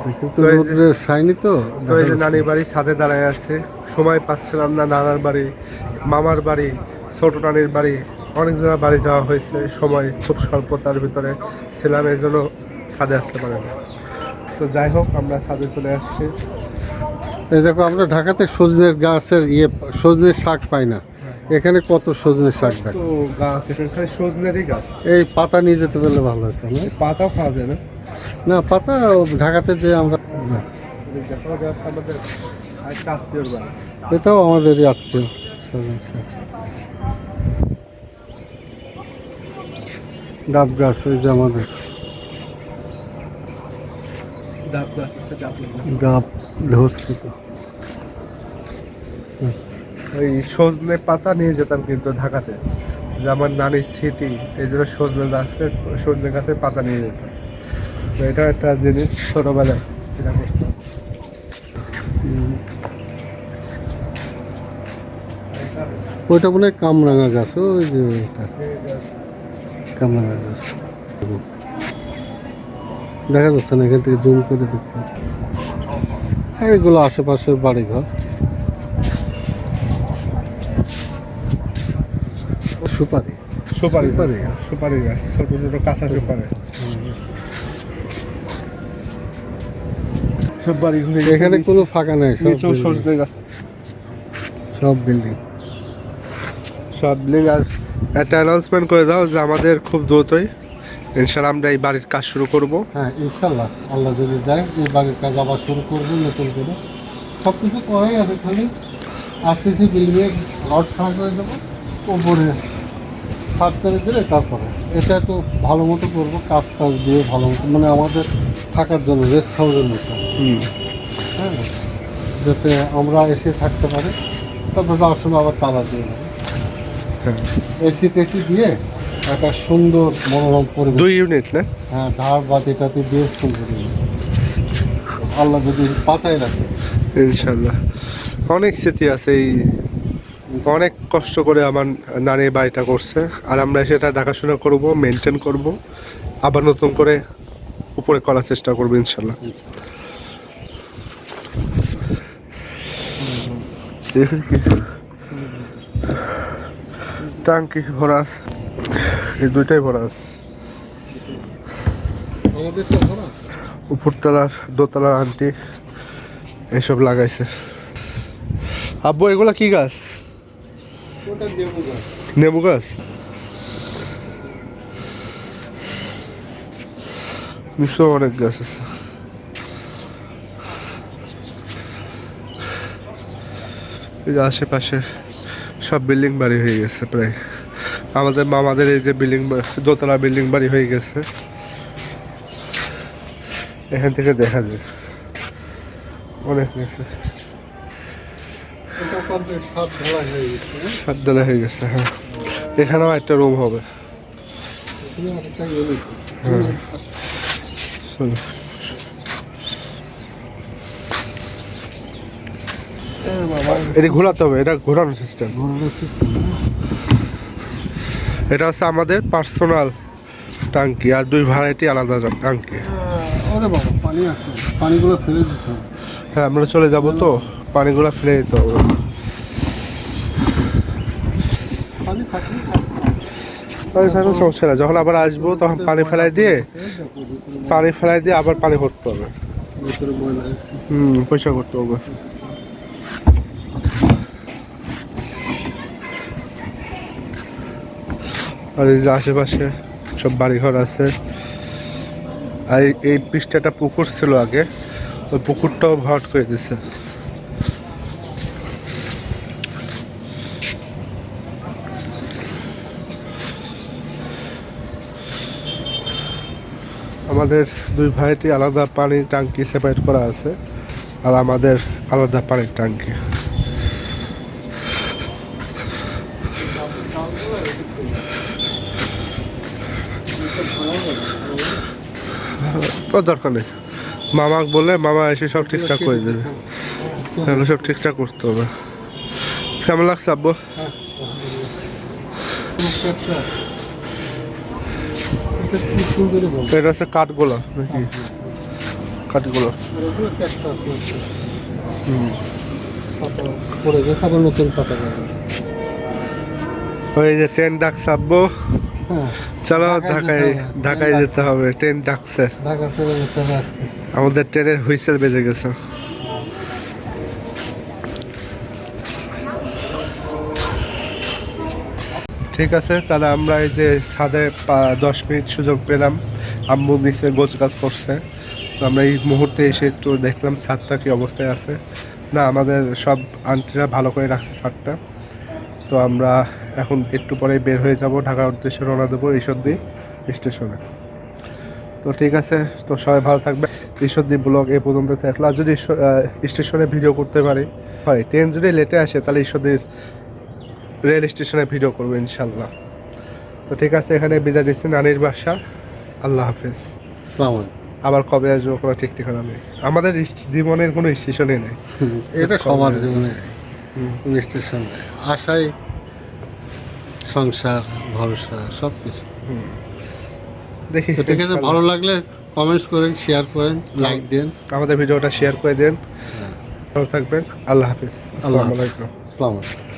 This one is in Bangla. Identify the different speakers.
Speaker 1: আছে কিন্তু রোদ্রের শাইনি তো যাচ্ছে
Speaker 2: নানির বাড়ি ছাদে দাঁড়ায় আছে সময় পাচ্ছিলাম না নানার বাড়ি মামার বাড়ি ছোট নানির বাড়ি অনেক জনের বাড়ি যাওয়া হয়েছে সময় খুব স্বল্পতার ভিতরে ছিলাম এই জন্য ছাদে আসতে পারে না। তো যাই হোক আমরা ছাদে চলে আসছি।
Speaker 1: এই দেখো আমরা ঢাকাতে সজনের গাছের ইয়ে সজনের শাক পাই না। এখানে কত সজনের শাক
Speaker 2: তো গাছ এখানে? সজনেরই গাছ।
Speaker 1: এই পাতা নিয়ে যেতে পারলে ভালো হতো
Speaker 2: পাতাও খাওয়া যায় না।
Speaker 1: না, পাতা ঢাকাতে যে আমরা
Speaker 2: আমাদের
Speaker 1: এটাও আমাদেরই আত্মীয় ডাব গাছ, ওই যে আমাদের।
Speaker 2: ডাব
Speaker 1: ধরছি তো।
Speaker 2: ওই সজনে পাতা নিয়ে যেতাম কিন্তু ঢাকাতে। যে আমার নানির স্মৃতি, এই জন্য সজনে গাছের সজনে গাছের পাতা নিয়ে যেতাম। তো এটা একটা জিনিস ছোটবেলায় এটা করতাম।
Speaker 1: ওইটা মনে হয় কামরাঙা গাছ ওই যে ওইটা। কামরাঙা গাছ। দেখা যাচ্ছে না এখান থেকে জুম করে দেখতে এইগুলো আশেপাশের বাড়ি ঘর সুপারি
Speaker 2: সুপারি।
Speaker 1: সুপারি
Speaker 2: গাছ ছোট ছোট কাঁচা সুপারি। সব বাড়ি ঘুরে
Speaker 1: এখানে কোনো ফাঁকা নাই সব
Speaker 2: সজনে গাছ।
Speaker 1: সব বিল্ডিং
Speaker 2: সব লিঙ্ক আর একটা অ্যানাউন্সমেন্ট করে দাও যে আমাদের খুব দ্রুতই ইনশাল্লাহ আমরা এই বাড়ির কাজ শুরু করব।
Speaker 1: হ্যাঁ ইনশাল্লাহ আল্লাহ যদি দেয় এই বাড়ির কাজ আবার শুরু করব নতুন করে। সব কিছু করাই আছে খালি। আরসিসি বিল্ডিংয়ের রড খাড়া করে দেবো ওপরে সাত করে দিলে তারপরে। এটা একটু ভালো মতো করব কাজ টাজ দিয়ে ভালো মতো মানে আমাদের থাকার জন্য রেস্ট হাউসের মতো হ্যাঁ যাতে আমরা এসে থাকতে পারি। তারপর যাওয়ার সময় আবার তালা দিয়ে দেবো।
Speaker 2: হ্যাঁ।
Speaker 1: এসি টেসি দিয়ে একটা সুন্দর মনোরম পরিবেশ।
Speaker 2: দুই ইউনিট না?
Speaker 1: হ্যাঁ ধার বাতিটাতে দিয়ে সুন্দর আল্লাহ যদি বাঁচাই রাখে।
Speaker 2: ইনশাল্লাহ অনেক স্মৃতি আছে এই অনেক কষ্ট করে আমার নানি বাড়িটা করছে। আর আমরা সেটা দেখাশোনা করব মেনটেন করব, আবার নতুন করে উপরে করার চেষ্টা করব ইনশাল্লাহ। টাঙ্কি ভরা আছে। এই দুইটাই ভরা আছে। উপরতলার দোতলার আন্টি, এসব লাগাইছে। আব্বু, এগুলা কি গাছ? নেবু গাছ নিশ্চয় অনেক গাছ আছে। এই যে আশেপাশে সব বিল্ডিং বাড়ি হয়ে গেছে প্রায়। আমাদের মামাদের এই যে বিল্ডিং দোতলা বিল্ডিং বাড়ি হয়ে গেছে। এখান থেকে দেখা যায়। অনেক গেছে
Speaker 1: কমপ্লিট সব হয়ে গেছে হ্যাঁ?
Speaker 2: হয়ে গেছে হ্যাঁ। এখানেও একটা রুম হবে। হ্যাঁ। এটা ঘোরাতে হবে এটা সিস্টেম
Speaker 1: ঘোরানোর সিস্টেম
Speaker 2: এটা হচ্ছে আমাদের পার্সোনাল টাঙ্কি আর দুই ভাড়াটি আলাদা টাঙ্কি
Speaker 1: ওরে বাবা পানি আছে। পানিগুলো ফেলে দিতে হবে।
Speaker 2: হ্যাঁ আমরা চলে যাব তো। পানিগুলো ফেলে দিতে হবে।
Speaker 1: পানি থাকলে
Speaker 2: সমস্যা না। যখন আবার আসব, তখন পানি ফেলাই দিয়ে, পানি ফেলাই দিয়ে আবার পানি ভরতে হবে। হুম, পয়সা করতে হবে। আর এই যে আশেপাশে সব বাড়িঘর আছে। আর এই- পৃষ্ঠাটা পুকুর ছিল আগে। ওই পুকুরটাও ভরাট করে দিছে। আমাদের দুই ভাইটি আলাদা পানির ট্যাঙ্কি সেপারেট করা আছে আর আমাদের আলাদা পানির ট্যাঙ্কি। দরকার নেই। মামাকে বলে মামা এসে সব ঠিকঠাক করে দেবে। তাহলে সব ঠিকঠাক করতে হবে। কেমন লাগছে আব্বু?
Speaker 1: এটা
Speaker 2: হচ্ছে কাঠগোলা নাকি? কাঠগুলো। ওই যে ট্রেন
Speaker 1: হ্যাঁ
Speaker 2: চলো
Speaker 1: ঢাকায়
Speaker 2: ঢাকায়
Speaker 1: যেতে হবে। ট্রেন
Speaker 2: ডাকছে। আমাদের ট্রেনের হুইসেল বেজে গেছে। ঠিক আছে, তাহলে আমরা এই যে ছাদে দশ মিনিট সুযোগ পেলাম। আম্মু নিচে গোছ গাছ করছে। তো আমরা এই মুহূর্তে এসে একটু দেখলাম ছাদটা কি অবস্থায় আছে। না, আমাদের সব আন্টিরা ভালো করে রাখছে ছাদটা। তো আমরা এখন একটু পরে বের হয়ে যাব, ঢাকার উদ্দেশ্যে রওনা দেবো ঈশ্বরদী স্টেশনে। তো ঠিক আছে, তো সবাই ভালো থাকবে। ঈশ্বরদী ব্লগ এ পর্যন্ত থাকল আর যদি স্টেশনে ভিডিও করতে পারি, হয়, ট্রেন যদি লেটে আসে, তাহলে ঈশ্বরদীর রেল স্টেশনে ভিডিও করব ইনশাল্লাহ। তো ঠিক আছে এখানে বিদায় দিচ্ছি নানির বাসা। আল্লাহ হাফেজ।
Speaker 1: সালাম
Speaker 2: আবার কবে আসব কোনো ঠিক ঠিকানা নেই। আমাদের জীবনের কোনো স্টেশনই নেই।
Speaker 1: এটা সবার জীবনে। স্টেশন। আশাই সংসার ভরসা সব কিছু।
Speaker 2: দেখি
Speaker 1: ঠিক আছে ভালো লাগলে কমেন্টস করেন শেয়ার করেন লাইক দেন।
Speaker 2: আমাদের ভিডিওটা শেয়ার করে দেন।
Speaker 1: হ্যাঁ।
Speaker 2: ভালো থাকবেন। আল্লাহ হাফিজ। আসসালামু আলাইকুম।
Speaker 1: আসসালামু আলাইকুম।